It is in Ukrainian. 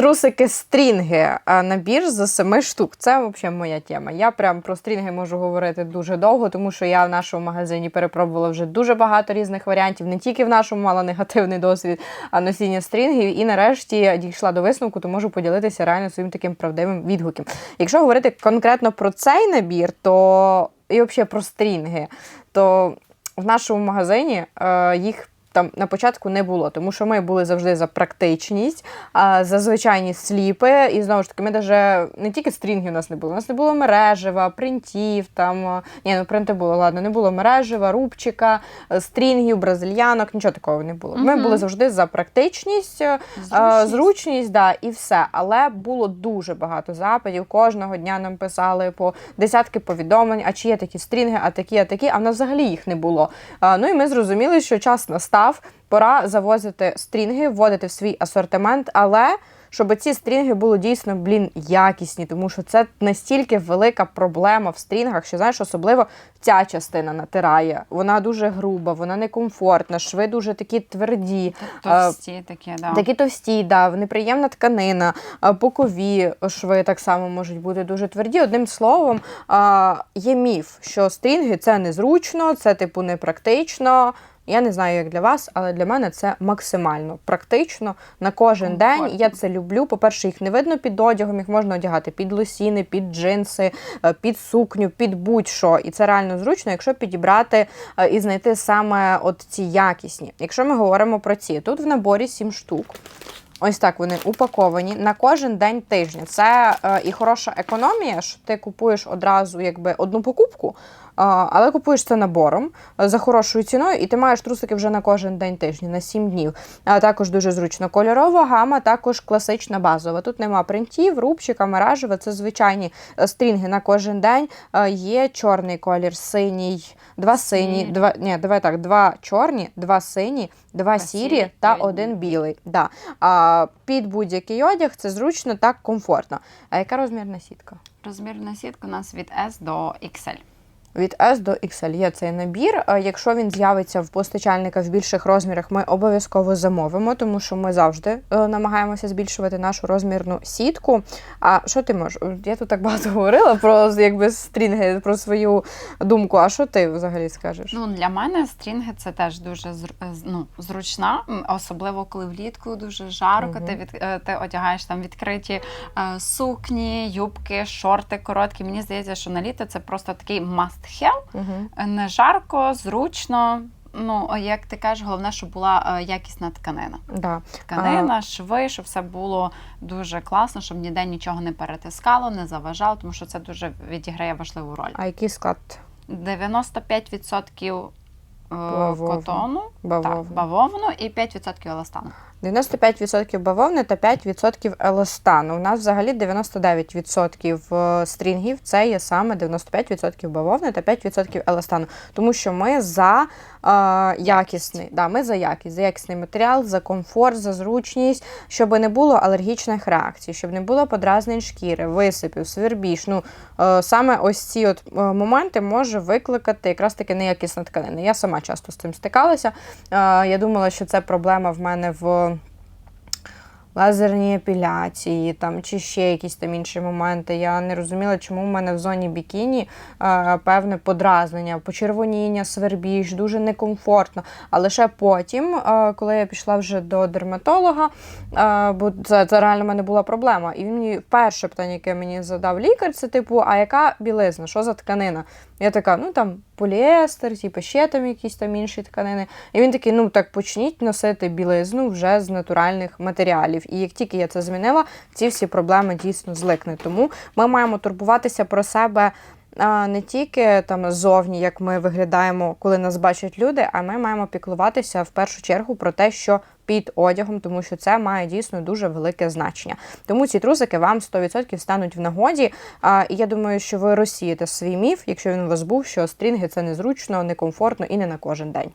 Трусики стрінги, набір з семи штук. Це взагалі моя тема. Я прям про стрінги можу говорити дуже довго, тому що я в нашому магазині перепробувала вже дуже багато різних варіантів. Не тільки в нашому мала негативний досвід а носіння стрінгів. І нарешті дійшла до висновку, то можу поділитися реально своїм таким правдивим відгуком. Якщо говорити конкретно про цей набір, то і взагалі про стрінги, то в нашому магазині е, їх там на початку не було, тому що ми були завжди за практичність, за звичайні сліпи. І знову ж таки, ми даже не тільки стрінгів у нас не було. У нас не було мережева, принтів. Там ні, ну принти було, ладно, не було мережева, рубчика, е, стрінгів, бразильянок, нічого такого не було. Ми були завжди за практичність, е, Зручність. зручність, да, і все. Але було дуже багато запитів. Кожного дня нам писали по десятки повідомлень, а чи є такі стрінги, а такі, а такі, а в нас взагалі їх не було. Ну і ми зрозуміли, що час настав, пора завозити стрінги, вводити в свій асортимент, але. Щоб ці стрінги були дійсно, блін, якісні, тому що це настільки велика проблема в стрінгах, що знаєш, особливо ця частина натирає. Вона дуже груба, вона некомфортна, шви дуже такі тверді. Е, Товсті такі, да. Такі товсті, да, неприємна тканина, а, бокові шви так само можуть бути дуже тверді. Одним словом, а, є міф, що стрінги це незручно, це типу непрактично. Я не знаю, як для вас, але для мене це максимально практично на кожен день. Я це люблю. По-перше, їх не видно під одягом, їх можна одягати під лосіни, під джинси, е, під сукню, під будь-що. І це реально зручно, якщо підібрати е, і знайти саме от ці якісні. Якщо ми говоримо про ці, тут в наборі 7 штук. Ось так вони упаковані на кожен день тижня. Це е, і хороша економія, що ти купуєш одразу якби одну покупку, але купуєш це набором е, за хорошою ціною, і ти маєш трусики вже на кожен день тижня, на 7 днів. А також дуже зручно. Кольорова гама, також класична базова. Тут нема принтів, рубчика, мережева. Це звичайні е, стрінги на кожен день. Е, Є чорний колір, синій, два сині, Сірі. два ні, давай так, два чорні, два сині, два Два сірі сірі та і один білий. Да. А, під будь-який одяг це зручно, так комфортно. А яка розмірна сітка? Розмірна сітка у нас від S до XL. Від S до XL є цей набір. Якщо він з'явиться в постачальника в більших розмірах, ми обов'язково замовимо, тому що ми завжди е, намагаємося збільшувати нашу розмірну сітку. А що ти можеш? Я тут так багато говорила про якби стрінги, про свою думку. А що ти взагалі скажеш? Ну, для мене стрінги це теж дуже е, ну, зручна, особливо коли влітку дуже жарко. Мгм. Ти від е, ти одягаєш там відкриті е, сукні, юбки, шорти короткі. Мені здається, що на літо це просто такий must have. Угу. Не жарко, зручно. Ну, як ти кажеш, головне, щоб була е, якісна тканина. Да. Тканина, шви, щоб все було дуже класно, щоб ніде нічого не перетискало, не заважало, тому що це дуже відіграє важливу роль. А який склад 95% е, Бавовни. котону, бавовни? Так, бавовну і 5% еластану. 95% бавовни та 5% еластану. У нас взагалі 99% е, стрінгів це є саме 95% бавовни та 5% еластану. Тому що ми за е, якісний, да, ми за якість, за якісний матеріал, за комфорт, за зручність, щоб не було алергічних реакцій, щоб не було подразнень шкіри, висипів, свербіж. Ну, е, саме ось ці от е, моменти може викликати якраз таки неякісна тканина. Я сама часто з цим стикалася. Е, Я думала, що це проблема в мене в лазерній епіляції там, чи ще якісь там інші моменти. Я не розуміла, чому в мене в зоні бікіні е, певне подразнення, почервоніння, свербіж, дуже некомфортно. А лише потім, е, коли я пішла вже до дерматолога, е, бо це, це реально в мене була проблема. І він перше питання, яке мені задав лікар, це типу, а яка білизна, що за тканина? Я така, ну там поліестер, типу, ще там якісь там інші тканини. І він такий, ну так почніть носити білизну вже з натуральних матеріалів. І як тільки я це змінила, ці всі проблеми дійсно зникнуть. Тому ми маємо турбуватися про себе. Не тільки там ззовні, як ми виглядаємо, коли нас бачать люди, а ми маємо піклуватися в першу чергу про те, що під одягом, тому що це має дійсно дуже велике значення. Тому ці трусики вам 100% стануть в нагоді. А, і я думаю, що ви розсієте свій міф, якщо він у вас був, що стрінги це незручно, некомфортно і не на кожен день.